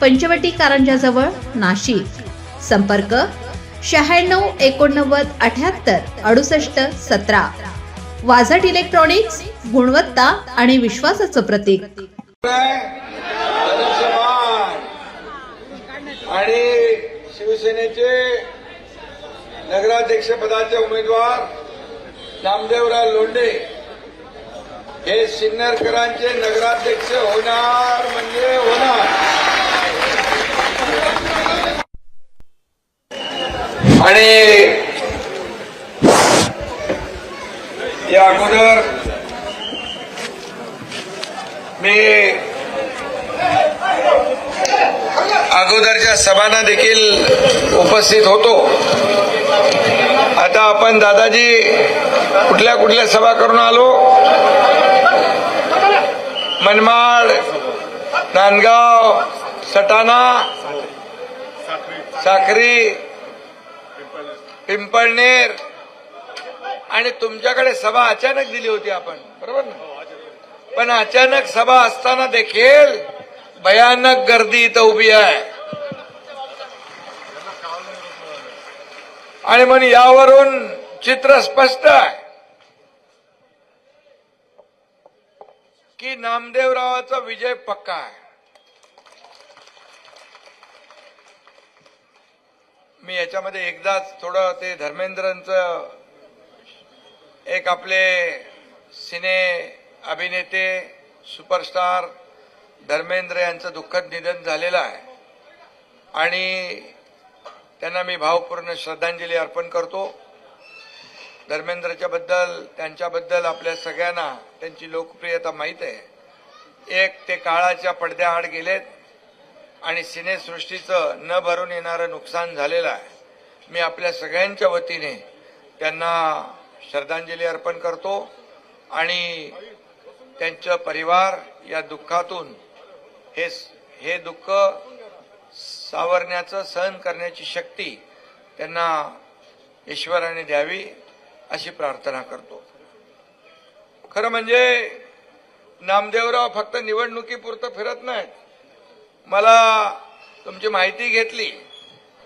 पंचवटी कारंजाजवळ नाशिक. संपर्क शहाण्णव एकोणनव्वद अठ्याहत्तर अडुसष्ट सतरा. वाझट इलेक्ट्रॉनिक्स गुणवत्ता आणि विश्वासाचं प्रतीक. आणि शिवसेनेचे नगराध्यक्ष पदाचे उमेदवार नामदेवराव लोंढे हे सिन्नरकरांचे नगराध्यक्ष होणार म्हणजे होणार. आणि या अगोदर मी अगोदरच्या सभांना देखील उपस्थित होतो. आता आपण दादाजी कुठल्या कुठल्या सभा करून आलो? मनमाड नांदगाव सटाणा साखरी पिंपळनेर आणि तुमच्याकडे सभा अचानक दिली होती आपण बरोबर ना? पण अचानक सभा असताना देखील भयानक गर्दी इथं उभी आहे. आणि म्हणून यावरून चित्र स्पष्ट आहे. की नामदेवरावाचा विजय पक्का आहे. मी याच्यामध्ये एकदाच थोडं ते धर्मेंद्रांचं एक आपले सिने अभिनेते सुपरस्टार धर्मेंद्र यांचं दुःखद निधन झालेलं आहे. आणि त्यांना मी भावपूर्ण श्रद्धांजली अर्पण करतो. धर्मेंद्रच्या बद्दल त्यांच्याबद्दल आपल्या सगळ्यांना त्यांची लोकप्रियता माहीत आहे. एक ते काळाच्या पडद्याआड गेलेत. आणि सिनेसृष्टीचं न भरून येणारं नुकसान झालेलं आहे. मी आपल्या सगळ्यांच्या वतीने त्यांना श्रद्धांजली अर्पण करतो आणि त्यांचं परिवार या दुःखातून हे हे दुःख सावरण्याचं सहन करण्याची शक्ती त्यांना ईश्वराने द्यावी अशी प्रार्थना करतो. खरं म्हणजे नामदेवराव फक्त निवडणुकीपुरतं फिरत नाहीत. मला तुमची माहिती घेतली.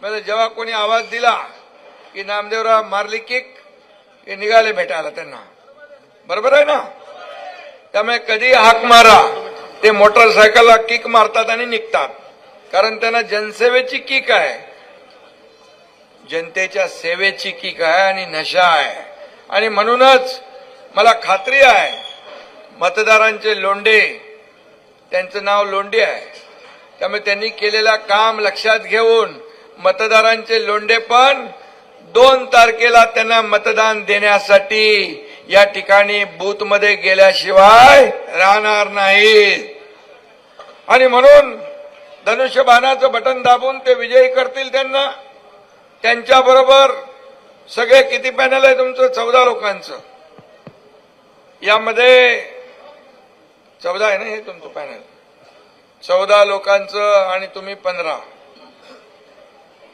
म्हणजे जेव्हा कोणी आवाज दिला की नामदेवराव मारली किक हे निघाले भेटायला त्यांना. बरोबर आहे ना? त्यामुळे कधी हाक मारा. ते मोटरसायकलला किक मारतात आणि निघतात. कारण त्यांना जनसेवेची किक आहे. जनतेच्या सेवेची किक आहे आणि नशा आहे. आणि म्हणूनच मला खात्री आहे मतदारांचे लोंडे त्यांचं नाव लोंडे आहे. त्यामुळे त्यांनी केलेलं काम लक्षात घेऊन मतदारांचे लोंडे पण दोन तारखेला त्यांना मतदान देण्यासाठी या ठिकाणी बूथमध्ये गेल्याशिवाय राहणार नाही आणि म्हणून धनुष्यबाणाचं बटन दाबून ते विजयी करतील त्यांना. त्यांच्याबरोबर सगळे किती पॅनल आहे तुमचं? चौदा लोकांचं. यामध्ये चौदा आहे ना हे तुमचं पॅनल? चौदा लोकांचं आणि तुम्ही पंधरा.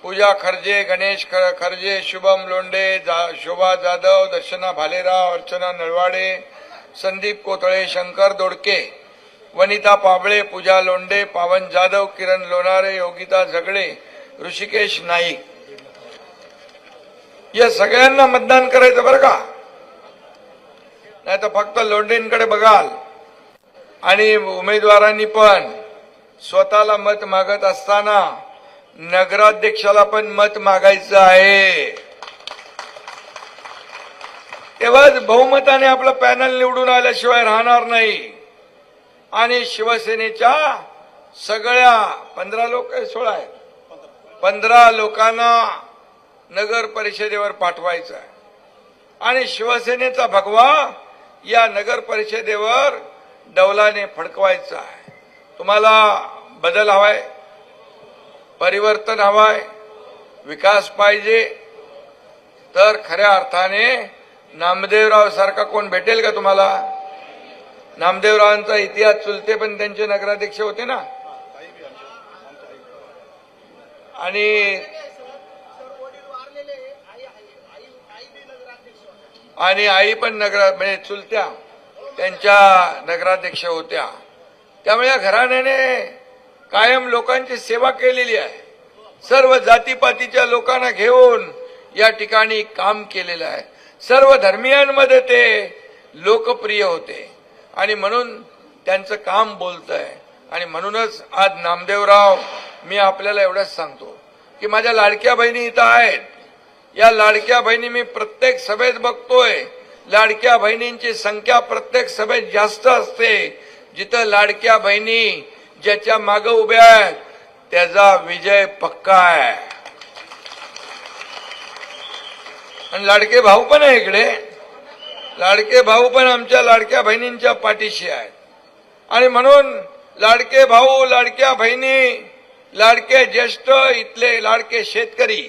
पूजा खर्जे गणेश ख- खर्जे शुभम लोंडे जा- शोभा जाधव दर्शना भालेराव अर्चना नळवाडे संदीप कोथळे शंकर दोडके वनिता पाबळे पूजा लोंडे पावन जाधव किरण लोणारे योगिता झगडे ऋषिकेश नाईक. या सगळ्यांना मतदान करायचं बरं का? नाही तर फक्त लोंढेंकडे बघाल. आणि उमेदवारांनी पण. स्वतःला मत मागत असताना नगराध्यक्षाला पण मत मागायचं आहे. तेव्हाच बहुमताने आपलं पॅनल निवडून आल्याशिवाय राहणार नाही. आणि शिवसेनेच्या सगळ्या पंधरा लोक सोळा आहेत. पंधरा लोकांना नगर परिषदेवर पाठवायचं आहे. आणि शिवसेनेचा भगवा या नगर परिषदेवर डौलाने फडकवायचा आहे. तुम्हाला बदल हवाय परिवर्तन हवाय विकास पाहिजे तर खऱ्या अर्थाने नामदेवराव सारखा कोण भेटेल का तुम्हाला? नामदेवरावांचा इतिहास चुलते पण त्यांचे नगराध्यक्ष होते ना? आणि आणि आई पण नगरा म्हणजे चुलत्या त्यांच्या नगराध्यक्ष होत्या. त्यामुळे या घराण्याने कायम लोकांची सेवा केलेली आहे. सर्व जातीपातीच्या लोकांना घेऊन या ठिकाणी काम केलेलं आहे. सर्व धर्मियांमध्ये ते लोकप्रिय होते. आणि म्हणून त्यांचं काम बोलत आहे आणि म्हणूनच आज नामदेवराव मी आपल्याला एवढंच सांगतो की माझ्या लाडक्या बहिणी इथं आहेत. या लाडक्या बहिणी मी प्रत्येक सभेत बघतोय. लाडक्या बहिणींची संख्या प्रत्येक सभेत जास्त असते. जिथं लाडक्या बहिणी ज्याच्या माग उभ्या आहेत त्याचा विजय पक्का आहे. आणि लाडके भाऊ पण आहे इकडे. लाडके भाऊ पण आमच्या लाडक्या बहिणींच्या पाठीशी आहेत. आणि म्हणून लाडके भाऊ लाडक्या बहिणी लाडके ज्येष्ठ इथले लाडके शेतकरी.